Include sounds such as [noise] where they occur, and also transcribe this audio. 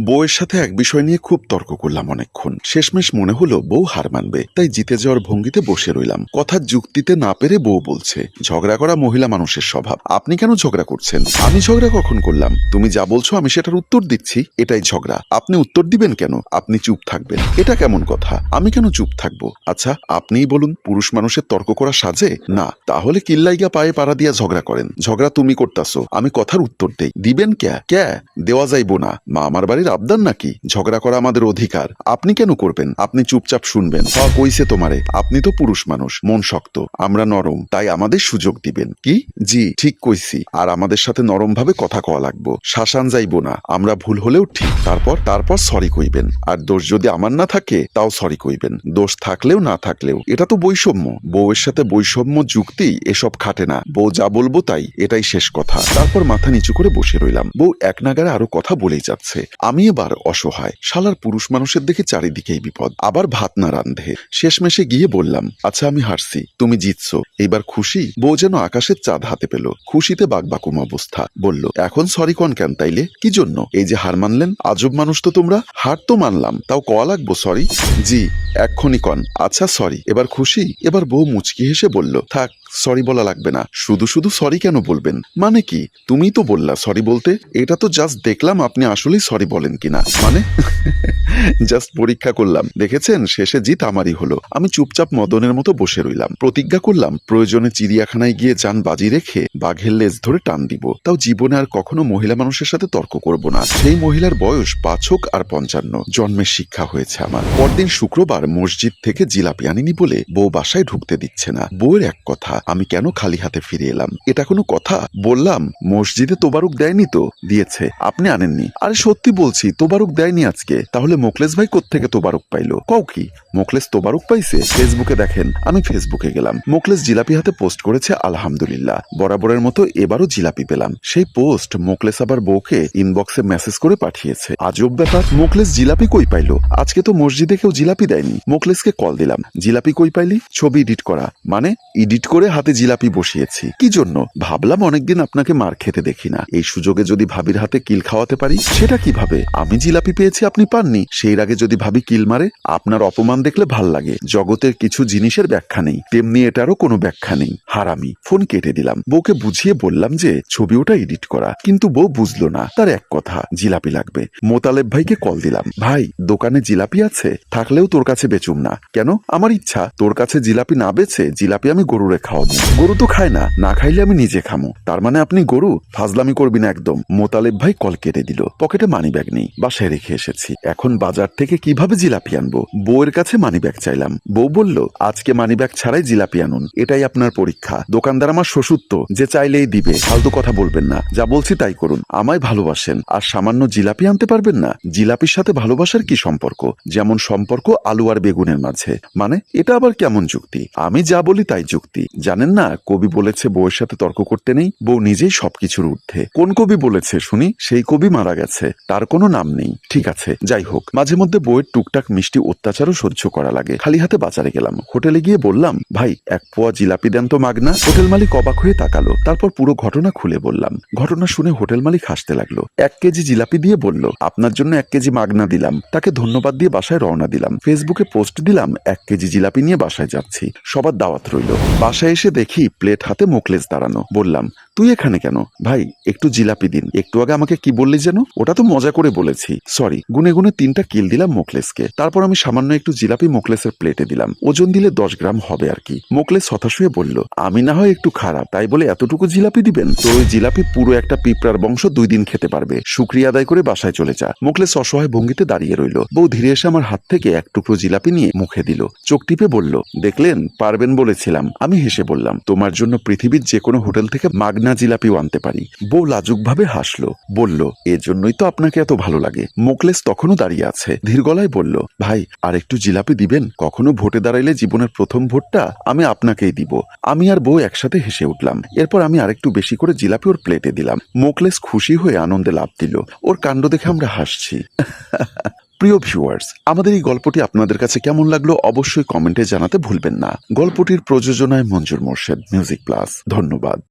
বউয়ের সাথে এক বিষয় নিয়ে খুব তর্ক করলাম অনেকক্ষণ। শেষমেশ মনে হলো বউ হার মানবে। তাই জিতে যাওয়ার ভঙ্গিতে বসে রইলাম। কথার যুক্তিতে না পেরে বউ বলছে, ঝগড়া করা মহিলা মানুষের স্বভাব। আপনি কেন ঝগড়া করছেন? আমি ঝগড়া কখন করলাম? তুমি যা বলছো আমি সেটার উত্তর দিচ্ছি। এটাই ঝগড়া। আপনি উত্তর দিবেন কেন? আপনি চুপ থাকবেন। এটা কেমন কথা? আমি কেন চুপ থাকব? আচ্ছা আপনিই বলুন, পুরুষ মানুষের তর্ক করা সাজে? না, তাহলে কিল্লাইগা পায়ে পাড়া দিয়া ঝগড়া করেন। ঝগড়া তুমি করতাছো। আমি কথার উত্তর দেই। দিবেন ক্যা? ক্যা? দেওয়া যাইবো না। মা আমার বাড়ির আবদার নাকি? ঝগড়া করা আমাদের অধিকার। আপনি কেন করবেন? আপনি চুপচাপ শুনবেন। হ কইছে তোমারে। আপনি তো পুরুষ মানুষ, মন শক্ত। আমরা নরম, তাই আমাদের সুযোগ দিবেন। কি? জি, ঠিক কইছি। আর আমাদের সাথে নরম ভাবে কথা কওয়া লাগবো। শাসান যাইবো না। আমরা ভুল হলেও ঠিক। তারপর তারপর সরি কইবেন। আর দোষ যদি আমার না থাকে, তাও সরি কইবেন। দোষ থাকলেও না থাকলেও। এটা তো বৈষম্য। বউয়ের সাথে বৈষম্য যুক্তি, এসব খাটে না। বউ যা বলব তাই। এটাই শেষ কথা। তারপর মাথা নিচু করে বসে রইলাম। বউ এক নাগারে আরও কথা বলেই যাচ্ছে। আমি এবার অসহায়, শালার পুরুষ মানুষের দেখে চারিদিকেই বিপদ। আবার ভাত না রান্ধে শেষমেশে গিয়ে বললাম আচ্ছা আমি হারছি। তুমি জিতছো। এইবার খুশি? বউ যেন আকাশের চাঁদ হাতে পেল। খুশিতে বাকবাকুম অবস্থা। বলল, এখন সরি কন কেন তাইলে? কি জন্য? এই যে হার মানলেন? আজব মানুষ তো তোমরা। হার তো মানলাম। তাও কয়া লাগবো সরি জি, এক্ষুনি কন। আচ্ছা সরি এবার খুশি? এবার বউ মুচকি হেসে বলল, থাক সরি বলা লাগবে না। শুধু শুধু সরি কেন বলবেন? মানে কি? তুমি তো বললা সরি বলতে। এটা তো জাস্ট দেখলাম আপনি আসলেই সরি বলেন কিনা। মানে? [laughs] জাস্ট পরীক্ষা করলাম। দেখেছেন? শেষে জিত আমারই হলো। আমি চুপচাপ মদনের মতো বসে রইলাম। প্রতিজ্ঞা করলাম, প্রয়োজনে চিড়িয়াখানায় গিয়ে যান বাজি রেখে বাঘের লেজ ধরে টান দিব। তাও জীবনে আর কখনো মহিলা মানুষের সাথে তর্ক করব না। সেই মহিলার বয়স পাঁচ হোক আর পঞ্চান্ন। জন্মের শিক্ষা হয়েছে আমার। পরদিন শুক্রবার মসজিদ থেকে জিলাপি আনিনি বলে বউ বাসায় ঢুকতে দিচ্ছে না। বউয়ের এক কথা, আমি কেন খালি হাতে ফিরে এলাম? এটা কোনো কথা? বললাম, মসজিদে তোবারুক দেয়নি তো? দিয়েছে। আপনি আনেননি। আরে সত্যি বলছি, তোবারুক দেয়নি আজকে। তাহলে মোকলেস ভাই কোত্থেকে তোবারুক পাইলো? কও কি, মোকলেস তোবারুক পাইছে? ফেসবুকে দেখেন, আমি ফেসবুকে গেলাম। মোকলেস জিলাপি হাতে পোস্ট করেছে, আলহামদুলিল্লাহ। বরাবরের মতো এবারও জিলাপি পেলাম। সেই পোস্ট মোকলেস আবার বউকে ইনবক্সে মেসেজ করে পাঠিয়েছে। আজব ব্যাপার, মোকলেস জিলাপি কই পাইলো? আজকে তো মসজিদে কেউ জিলাপি দেয়নি। মোকলেসকে কল দিলাম। জিলাপি কই পাইলি? ছবি এডিট করা। মানে এডিট করে হাতে জিলাপি বসিয়েছি। কি জন্য? ভাবলাম অনেকদিন আপনাকে মার খেতে দেখি না। এই সুযোগে যদি ভাবির হাতে কিল খাওয়াতে পারি, সেটা কীভাবে? আমি জিলাপি পেয়েছি, আপনি পাননি। সেই আগে যদি ভাবি কিল মারে, আপনার অপমান দেখলে ভালো লাগে। জগতের কিছু জিনিসের ব্যাখ্যা নেই। তেমনি এটারও কোনো ব্যাখ্যা নেই। হারামি। ফোন কেটে দিলাম। বউকে বুঝিয়ে বললাম যে, ছবি ওটা এডিট করা। কিন্তু বউ বুঝলো না। তার এক কথা, জিলাপি লাগবে। মোতালেব ভাইকে কল দিলাম। ভাই, দোকানে জিলাপি আছে? থাকলেও তোর কাছে বেচুম না। কেন? আমার ইচ্ছা। তোর কাছে জিলাপি না বেচে জিলাপি আমি গরুরে খাওয়াবো। গরু তো খায় না। না খাইলে আমি নিজে খামো। তার মানে আপনি গরু? ফাজলামি করবি না একদম। মোতালেব ভাই কল কেটে দিল। পকেটে মানি ব্যাগ নেই। বাসায় রেখে এসেছি। এখন বাজার থেকে কীভাবে জিলাপি আনব? বউয়ের কাছে মানি ব্যাগ চাইলাম। বউ বলল, আজকে মানি ব্যাগ ছাড়াই জিলাপি আনুন। এটাই আপনার পরীক্ষা। দোকানদার আমার শ্বশুর তো যে চাইলেই দিবে। ফালতু কথা বলবেন না। যা বলছি তাই করুন। আমায় ভালোবাসেন। আর সামান্য জিলাপি আনতে পারবেন না? জিলাপির সাথে ভালোবাসার কি সম্পর্ক? যেমন সম্পর্ক আলু আর বেগুনের মাঝে। মানে এটা আবার কেমন যুক্তি? আমি যা বলি তাই যুক্তি। জানেন না, কবি বলেছে, বউয়ের সাথে তর্ক করতে নেই। বউ নিজেই সবকিছুর ঊর্ধ্বে। কোন কবি বলেছে, শুনি? সেই কবি মারা গেছে। তার কোনো নাম নেই। ঠিক আছে, যাই হোক। মাঝে মধ্যে বউয়ের টুকটাক মিষ্টি অত্যাচারও সহ্য করা লাগে। খালি হাতে বাজারে গেলাম। হোটেলে গিয়ে বললাম, ভাই, এক পোয়া জিলাপি দেন তো মাগনা। হোটেল মালিক অবাক হয়ে তাকালো। তারপর পুরো ঘটনা খুলে বললাম। ঘটনা শুনে হোটেল মালিক হাসতে লাগল। এক কেজি জিলাপি দিয়ে বলল, আপনার জন্য এক কেজি মাগনা দিলাম। তাকে ধন্যবাদ দিয়ে বাসায় রওনা দিলাম। ফেসবুকে পোস্ট দিলাম, এক কেজি জিলাপি নিয়ে বাসায় যাচ্ছি। সবার দাওয়াত রইল। বাসায় এসে দেখি প্লেট হাতে মোকলেস দাঁড়ানো। বললাম, তুই এখানে কেন? ভাই, একটু জিলাপি দিন। একটু আগে আমাকে কি বললি যেন? ওটা তো মজা করে বলেছি। সরি, গুনে গুনে তিনটা কিল দিলাম মোকলেসকে। তারপর আমি সামান্য একটু জিলাপি মোকলেসের প্লেটে দিলাম। ওজন দিলে দশ গ্রাম হবে আর কি। মোকলেস হতাশ হয়ে বলল, আমি না হয় একটু খারাপ, তাই বলে এতটুকু জিলাপি দিবেন? তো ওই জিলাপি পুরো একটা পিঁপড়ার বংশ দুই দিন খেতে পারবে। শুক্রিয়া আদায় করে বাসায় চলে যা। মোকলেস অসহায় ভঙ্গিতে দাঁড়িয়ে রইল। বউ ধীরে এসে আমার হাত থেকে এক টুকরো জিলাপি নিয়ে মুখে দিল। চোখ টিপে বলল, দেখলেন? পারবেন বলেছিলাম। আমি হেসে বললাম, তোমার জন্য পৃথিবীর যে কোনো হোটেল থেকে মাগনা জিলাপিও আনতে পারি। বউ লাজুকভাবে হাসলো। বলল, এজন্যই তো আপনাকে এত ভালো লাগে। মোকলেস তখনও দাঁড়িয়ে আছে। ধীর গলায় বলল, ভাই আর একটু জিলাপি দিবেন? কখনো ভোটে দাঁড়াইলে জীবনের প্রথম ভোটটা আমি আপনাকেই দিব। আমি আর বউ একসাথে হেসে উঠলাম। এরপর আমি আরেকটু বেশি করে জিলাপি ওর প্লেটে দিলাম। মোকলেস খুশি হয়ে আনন্দে লাভ দিল। ওর কাণ্ড দেখে আমরা হাসছি। [laughs] প্রিয় ভিউয়ার্স, আমাদের এই গল্পটি আপনাদের কাছে কেমন লাগল অবশ্যই কমেন্টে জানাতে ভুলবেন না। গল্পটির প্রযোজনায় মঞ্জুর মোর্শেদ, মিউজিক প্লাস। ধন্যবাদ।